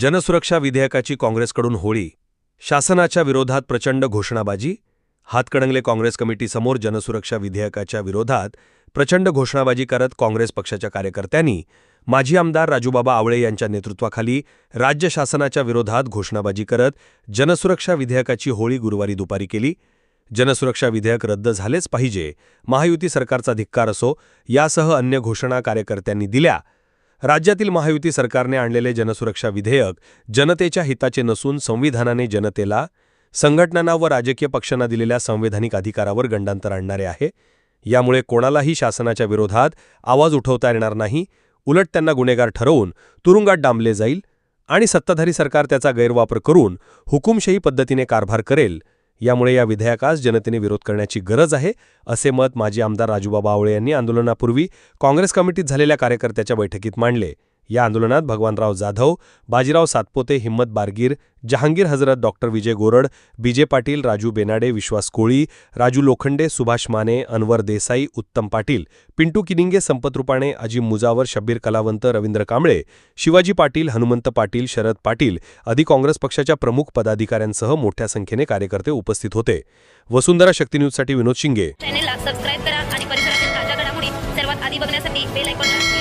जनसुरक्षा विधेयकाची काँग्रेसकडून होळी शासनाच्या विरोधात प्रचंड घोषणाबाजी हातकणंगले काँग्रेस कमिटीसमोर जनसुरक्षा विधेयकाच्या विरोधात प्रचंड घोषणाबाजी करत काँग्रेस पक्षाच्या कार्यकर्त्यांनी माजी आमदार राजूबाबा आवळे यांच्या नेतृत्वाखाली राज्य शासनाच्या विरोधात घोषणाबाजी करत जनसुरक्षा विधेयकाची होळी गुरुवारी दुपारी केली. जनसुरक्षा विधेयक रद्द झालेच पाहिजे महायुती सरकारचा धिक्कार असो यासह अन्य घोषणा कार्यकर्त्यांनी दिल्या. राज्यातील महायुती सरकारने आणलेले जनसुरक्षा विधेयक जनतेच्या हिताचे नसून संविधानाने जनतेला संघटनांना व राजकीय पक्षांना दिलेल्या संवैधानिक अधिकारावर गंडांतर आणणारे आहे. यामुळे कोणालाही शासनाच्या विरोधात आवाज उठवता येणार नाही. उलट त्यांना गुन्हेगार ठरवून तुरुंगात डांबले जाईल आणि सत्ताधारी सरकार त्याचा गैरवापर करून हुकुमशाही पद्धतीने कारभार करेल यामुळे या विधेयकास जनतेने विरोध करण्याची गरज आहे असे मत माजी आमदार राजूबाबा आवळे यांनी आंदोलनापूर्वी काँग्रेस कमिटीत झालेल्या कार्यकर्त्याच्या बैठकीत मांडले. या आंदोलनात Bhagwanrao Jadhav Bajirao Satpote Himmat Bargir Jahangir Hazrat doctor Vijay Gorad B J Patil Raju बेनाडे Vishwas Koli Raju Lokhande Subhash Mane Anwar Desai Uttam Patil Pintu किनिंगे संपत रुपाणे अजिम मुजावर शब्बीर कलावंत रवींद्र कांबळे शिवाजी पाटील हनुमंत पाटील शरद पाटील आदी काँग्रेस पक्षाच्या प्रमुख पदाधिकाऱ्यांसह मोठ्या संख्येने कार्यकर्ते उपस्थित होते. वसुंधरा शक्ती न्यूजसाठी विनोद शिंगे. चॅनेलला सबस्क्राईब करा आणि परिसरातील ताज्या घडामोडी सर्वात आधी बघण्यासाठी बेल आयकॉनला